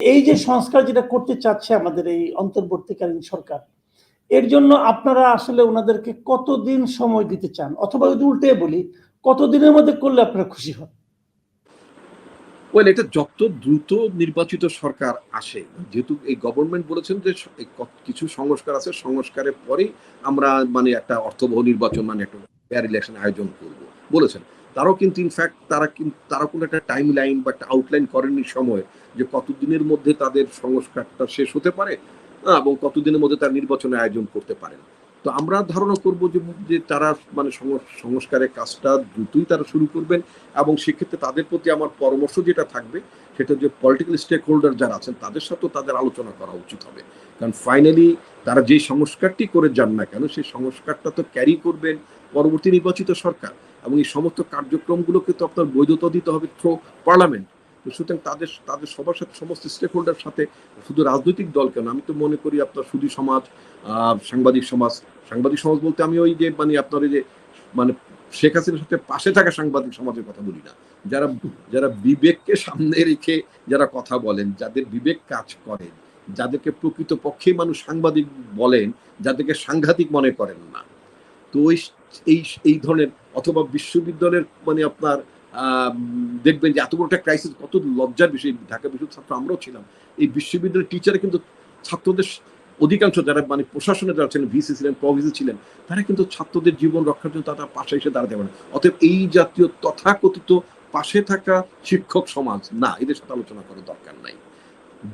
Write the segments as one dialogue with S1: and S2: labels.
S1: এই যে সংস্কার যেটা করতে চাচ্ছে আমাদের এই অন্তর্বর্তীকালীন সরকার, এর জন্য আপনারা আসলে ওনাদেরকে কতদিন সময় দিতে চান? অথবা যদি উল্টে বলি, কতদিনের মধ্যে করলে আপনারা খুশি হন?
S2: ওয়েল এটা যত দ্রুত নির্বাচিত সরকার আসে, যেহেতু এই গভর্নমেন্ট বলেছেন যে কিছু সংস্কার আছে, সংস্কারের পরেই আমরা মানে একটা অর্থবহ নির্বাচন মানে একটা ইলেকশন আয়োজন করব, বলেছেন। তারাও কিন্তু ইনফ্যাক্ট তারা কিন্তু তারা কোনো একটা টাইম লাইন বা একটা আউটলাইন করেননি সময় যে কতদিনের মধ্যে তাদের সংস্কারটা শেষ হতে পারে এবং কতদিনের মধ্যে তার নির্বাচনের আয়োজন করতে পারেন। তো আমরা ধারণা করব যে যে তারা মানে সংস- সংস্কারের কাজটা দ্রুতই তারা শুরু করবেন এবং সেক্ষেত্রে তাদের প্রতি আমার পরামর্শ যেটা থাকবে, সেটা যে পলিটিক্যাল স্টেক হোল্ডার যারা আছেন, তাদের সাথেও তাদের আলোচনা করা উচিত হবে। কারণ ফাইনালি তারা যে সংস্কারটি করে যান না কেন, সেই সংস্কারটা তো ক্যারি করবেন পরবর্তী নির্বাচিত সরকার। এবং এই সমস্ত কার্যক্রমগুলোকে তো আপনার বৈধতা দিতে হবে থ্রো পার্লামেন্ট সুতরাং তাদের তাদের সবার সাথে, সমস্ত স্টেক হোল্ডার সাথে শুধু রাজনৈতিক দল কেন? আমি তো মনে করি আপনার শুধু সমাজ সাংবাদিক সমাজ সাংবাদিক সমাজ বলতে আমি ওই যে মানে আপনার যে মানে শেখ হাসিনার সাথে পাশে থাকা সাংবাদিক সমাজের কথা বলি না। যারা যারা বিবেককে সামনে রেখে যারা কথা বলেন, যাদের বিবেক কাজ করেন যাদেরকে প্রকৃত পক্ষে মানুষ সাংবাদিক বলেন, যাদেরকে সাংঘাতিক মনে করেন না। তো এই এই ধরনের অথবা বিশ্ববিদ্যালয়ের মানে আপনার দেখবেন যে এত বড় একটা ক্রাইসিস কত লজ্জার বিষয়। ঢাকা বিশ্ববিদ্যালয়ের ছাত্র আমরাও ছিলাম। এই বিশ্ববিদ্যালয়ের টিচারে কিন্তু ছাত্রদের অধিকাংশ যারা মানে প্রশাসনে যারা ছিলেন ভিসি ছিলেন প্রভিসি ছিলেন, তারা কিন্তু ছাত্রদের জীবন রক্ষার জন্য তারা পাশে এসে দাঁড়াতে পারে অতএব এই জাতীয় তথাকথিত পাশে থাকা শিক্ষক সমাজ না, এদের সাথে আলোচনা করার দরকার নাই।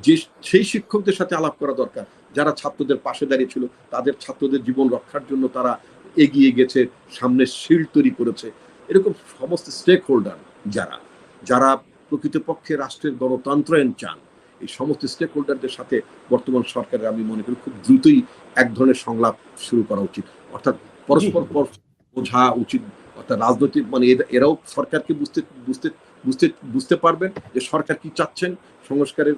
S2: যে, সেই শিক্ষকদের সাথে আলাপ করা দরকার। যারা ছাত্রদের পাশে দাঁড়িয়ে ছিল, তাদের ছাত্রদের জীবন রক্ষার জন্য তারা এগিয়ে গেছে সামনে শিল্ড তৈরি করেছে। এরকম সমস্ত স্টেক হোল্ডার যারা যারা প্রকৃতপক্ষে রাষ্ট্রের গণতন্ত্রায়ন চান এই সমস্ত স্টেক হোল্ডারদের সাথে বর্তমান সরকারের আমি মনে করি খুব দ্রুতই এক ধরনের সংলাপ শুরু করা উচিত। অর্থাৎ পরস্পর পর বোঝা উচিত অর্থাৎ রাজনৈতিক মানে এরা- এরাও সরকারকে বুঝতে বুঝতে বুঝতে বুঝতে পারবেন যে সরকার কি চাচ্ছেন সংস্কারের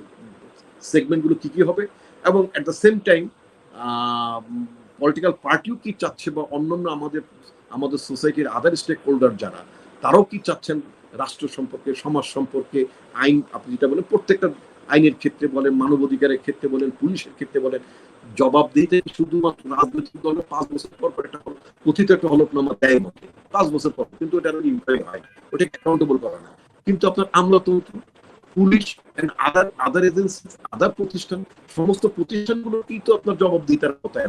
S2: সেগমেন্টগুলো কি কি হবে এবং at the same time political পার্টিও কি চাচ্ছে বা অন্যান্য আমাদের আমাদের সোসাইটির আদার স্টেক হোল্ডার যারা, তারাও কি চাচ্ছেন রাষ্ট্র সম্পর্কে, সমাজ সম্পর্কে, আইন, আপনি যেটা বলেন, প্রত্যেকটা আইনের ক্ষেত্রে বলেন, মানবাধিকারের ক্ষেত্রে বলেন, পুলিশের ক্ষেত্রে বলেন জবাব দিতে শুধুমাত্র রাজনৈতিক দলের পাঁচ বছর পর পর একটা কথিত একটা হলফনামা দেয় মধ্যে পাঁচ বছর পর, কিন্তু এটা ইনকোয়ারি হয় ওটা অ্যাকাউন্টেবল করা না। কিন্তু আপনার আমলাতন্ত্র পুলিশ আদার আদার এজেন্সি আদার প্রতিষ্ঠান, সমস্ত প্রতিষ্ঠানগুলোকেই তো আপনার জবাব দিতে হবে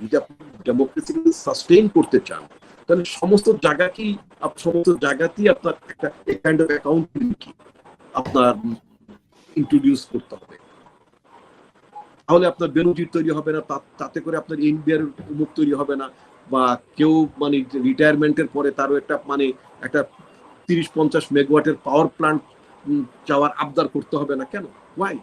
S2: যদি আপনি ডেমোক্রেসি সাস্টেইন করতে চান, তাহলে সমস্ত জায়গাকেই সমস্ত জায়গাতেই আপনার একটা কাইন্ড অফ অ্যাকাউন্টেবিলিটি আপনার ইন্ট্রোডিউস করতে হবে। তাহলে আপনার বেরোজির তৈরি হবে না তাতে করে আপনার ইন্ডিয়ার উমুক তৈরি হবে না, বা কেউ মানে রিটায়ারমেন্টের পরে তারও একটা মানে একটা তিরিশ পঞ্চাশ মেগাওয়াটের পাওয়ার প্লান্ট চাওয়ার আবদার করতে হবে না। কেন? ওয়াই